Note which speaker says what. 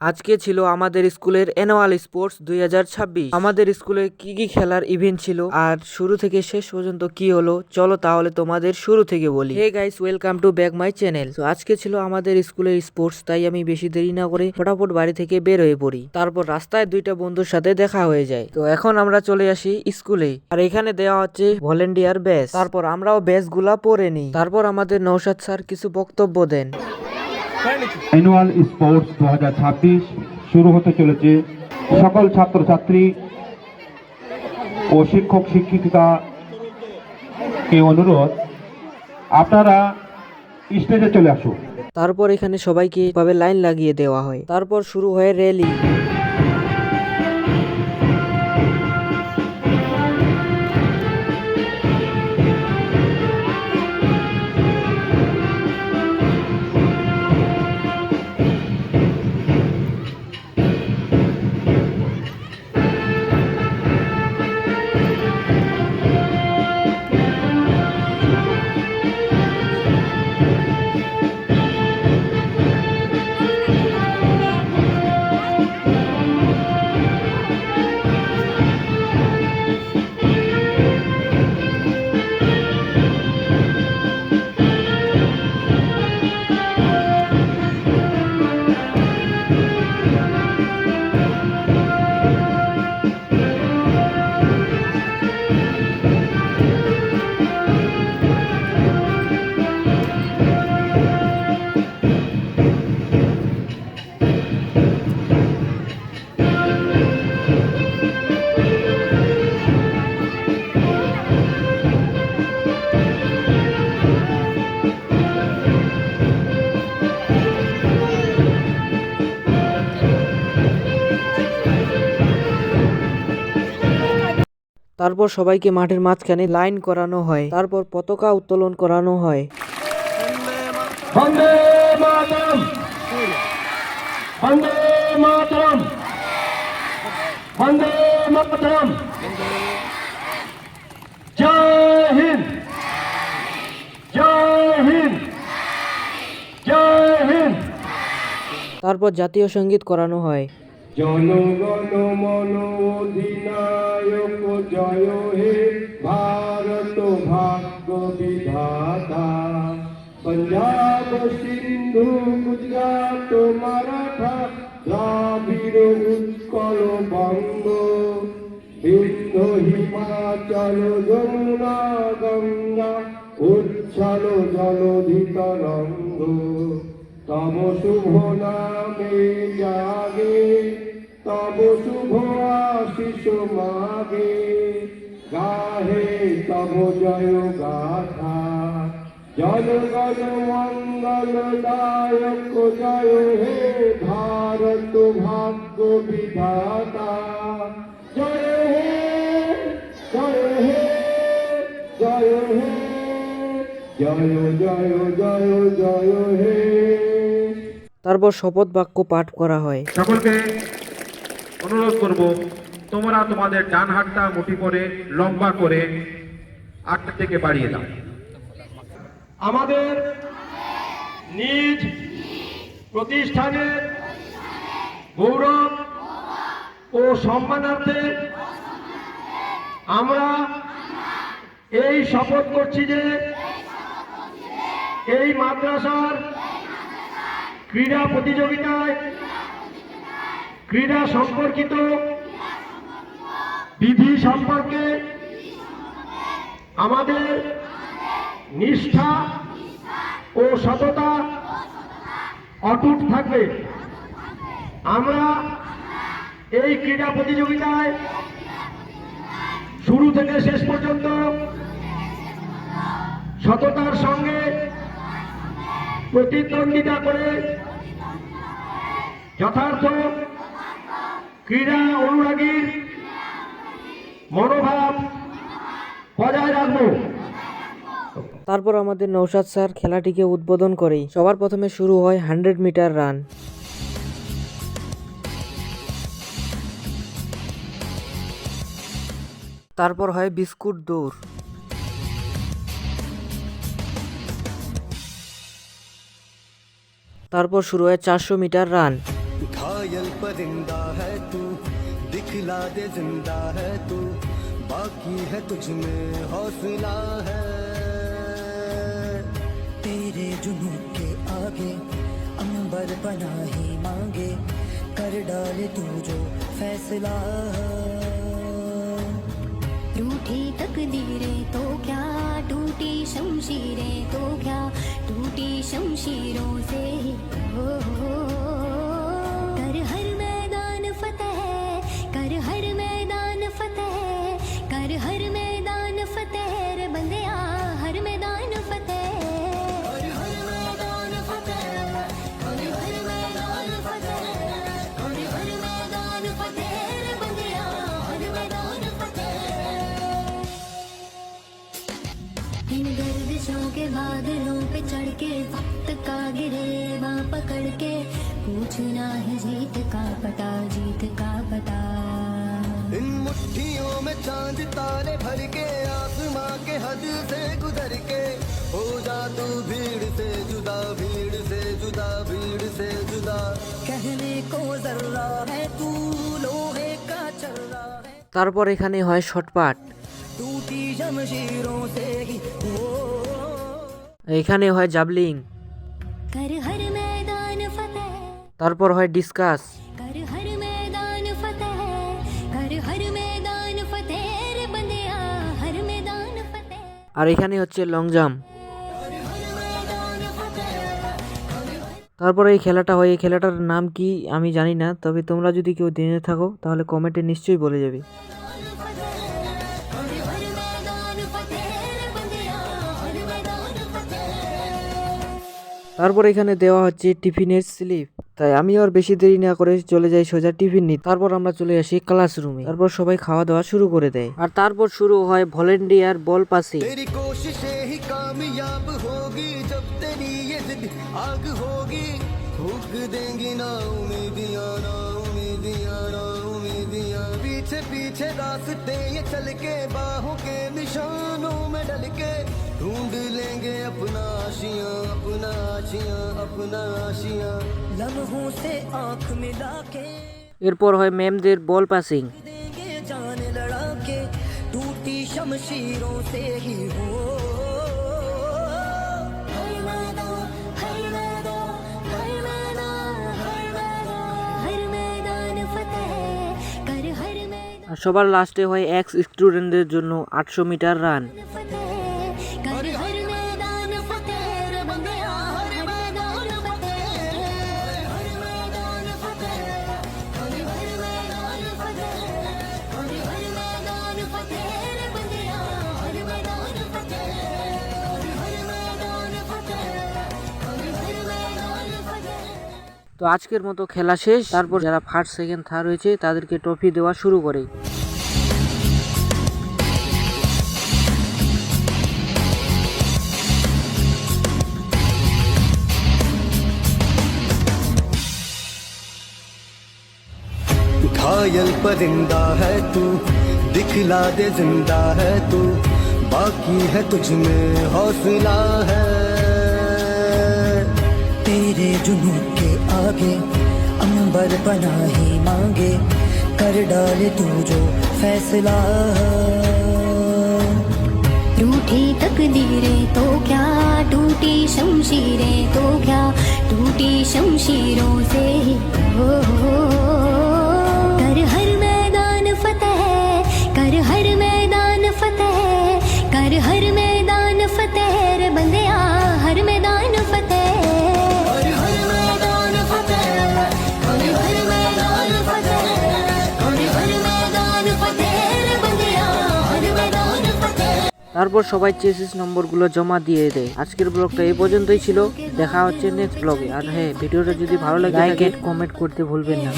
Speaker 1: আজকে ছিল আমাদের স্কুলের অ্যানুয়াল স্পোর্টস দুই হাজার ছাব্বিশ। আমাদের স্কুলে কি কি খেলার ইভেন্ট ছিল? আর শুরু থেকে শেষ পর্যন্ত কি হলো? চলো তাহলে তোমাদের শুরু থেকে বলি। Hey guys welcome to back my channel তো আজকে ছিল আমাদের স্কুলের স্পোর্টস তাই আমি বেশি দেরি না করে ফটাফট বাড়ি থেকে বের হয়ে পড়ি। তারপর রাস্তায় দুইটা বন্ধুর সাথে দেখা হয়ে যায়। তো এখন আমরা চলে আসি স্কুলে। আর এখানে দেওয়া হচ্ছে ভলেন্টিয়ার ব্যাচ তারপর আমরাও ব্যাচগুলা পরে নিই। তারপর আমাদের নৌসাদ স্যার কিছু বক্তব্য দেন।
Speaker 2: অ্যানুয়াল স্পোর্টস দু শুরু হতে চলেছে। সকল ছাত্রছাত্রী ও শিক্ষক শিক্ষিকা কে অনুরোধ, আপনারা স্টেজে চলে আসুন।
Speaker 1: তারপর এখানে সবাইকে ভাবে লাইন লাগিয়ে দেওয়া হয়। তারপর শুরু হয় র্যালি তারপর সবাইকে মাঠের মাঝখানে লাইন করানো হয়। তারপর পতাকা উত্তোলন করানো হয়।
Speaker 2: জয় হিন্দ। জয় হিন্দ। জয় হিন্দ।
Speaker 1: তারপর জাতীয় সংগীত করানো হয়।
Speaker 2: জনগণ মন অধিনায়ক জয় হে ভারত ভাগ্য বিধাতা। পঞ্জাব, সিন্ধু, গুজরাট, মারাঠা, দ্রাবিড়, উৎকল, বঙ্গ। বিন্ধ হিমাচল, যমুনা, গঙ্গা, উচ্ছল জলধি তরঙ্গ তব শুভ নামে জাগে, তব শুভ আশিস মাগে। গাহে তব জয় গাথা জনগণ মঙ্গল দায়ক জয় হে ভারত ভাগ্য বিধাতা। জয় হে জয় হে জয় হে, জয় জয় জয় জয় হে।
Speaker 1: তারপর শপথ বাক্য পাঠ করা হয়।
Speaker 3: সকলকে অনুরোধ করব, তোমরা তোমাদের ডান হাতটা মুঠি করে, লম্বা করে আটটা থেকে বাড়িয়ে দাও।
Speaker 4: আমাদের নিজ প্রতিষ্ঠানের গৌরব ও সম্মানার্থে আমরা এই শপথ করছি যে, এই মাদ্রাসার ক্রীড়া প্রতিযোগিতায় ক্রীড়া সম্পর্কিত বিধি সম্পর্কে আমাদের নিষ্ঠা ও সততা অটুট থাকবে। আমরা এই ক্রীড়া প্রতিযোগিতায় শুরু থেকে শেষ পর্যন্ত সততার সঙ্গে প্রতিদ্বন্দ্বিতা করে যথার্থ ক্রীড়া অনুরাগীর মনোভাব বজায় রাখব।
Speaker 1: তারপর আমাদের নৌসাদ স্যার খেলাটিকে উদ্বোধন করে সবার প্রথমে শুরু হয় হান্ড্রেড মিটার রান। তারপর হয় বিস্কুট দৌড়। তারপর শুরু হয় চারশো মিটার রান।
Speaker 5: घायल परिंदा है तू, दिखला दे ज़िंदा है तू, बाकी है तुझ में हौसला है। तेरे जुनू के आगे अंबर बना ही मांगे, कर डाले तू जो फैसला
Speaker 6: रूठी तकदीरें पकड़ के पूछना है जीत का पता जीत का पता
Speaker 5: इन मुट्ठियों में चांद तारे भर के आसमां के हद से गुजर के हो जा तू भीड़ से जुदा भीड़ से जुदा भीड़ से जुदा कहने को जर्रा है तू लोहे का चर्रा है
Speaker 1: তারপর এখানে হয় শর্টপাট
Speaker 5: टूटी जमशीरों से ही हो
Speaker 1: এখানে হয় জাবলিং তারপর হয় ডিসকাস। আর এখানে হচ্ছে লং জাম্প তারপরে এই খেলাটা হয় এই খেলাটার নাম কি আমি জানি না তবে তোমরা যদি কেউ জেনে থাকো তাহলে কমেন্টে নিশ্চয়ই বলে যাবে। তারপর এখানে দেওয়া হচ্ছে টিফিনের স্লিপ তাই আমি আর বেশি দেরি না করে চলে যাই সোজা টিফিন নিতে তারপর আমরা চলে আসি ক্লাসরুমে তারপর সবাই খাওয়া দাওয়া শুরু করে দেয় আর তারপর শুরু হয় ভলেন্টিয়ার বল পাসিং
Speaker 5: तेरी कोशिशें ही कामयाब होगी जब तेरी ये जिद आग होगी फूक देंगी ना उम्मीदियां ना उम्मीदियां ना उम्मीदियां पीछे पीछे रास्ते ये चल के बाहों के निशानों में डल के ढूंढ लेंगे अपना आशियां अपना आशियां अपना आशियां लम्हों से आंख मिला के
Speaker 1: এরপর হয় ম্যামদের বল পাসিং
Speaker 5: देंगे जान लड़ा के टूटी शमशीरों से ही हो
Speaker 1: সবার লাস্টে হয় এক্স স্টুডেন্টদের জন্য আটশো মিটার রান। তো আজকের মতো খেলা শেষ তারপর যারা ফার্স্ট সেকেন্ড থার্ড হয়েছে তাদেরকে ট্রফি দেওয়া শুরু করে
Speaker 5: घायल परिंदा है तू दिखला दे जिंदा है तू बाकी है तुझ में हौसला है तेरे जुनू के आगे अंबर बना ही मांगे, कर डाले तू जो फैसला।
Speaker 6: रूठी तकदीरें तो क्या, टूटी शमशीरें तो क्या, टूटी शमशीरों से ही हो।
Speaker 1: তারপর সবাই চেসিস নম্বরগুলো জমা দিয়ে দেয়। আজকের ব্লগটা এই পর্যন্তই ছিল। দেখা হচ্ছে নেক্সট ব্লগে আর হ্যাঁ ভিডিওটা যদি ভালো লাগে লাইক কমেন্ট করতে ভুলবেন না।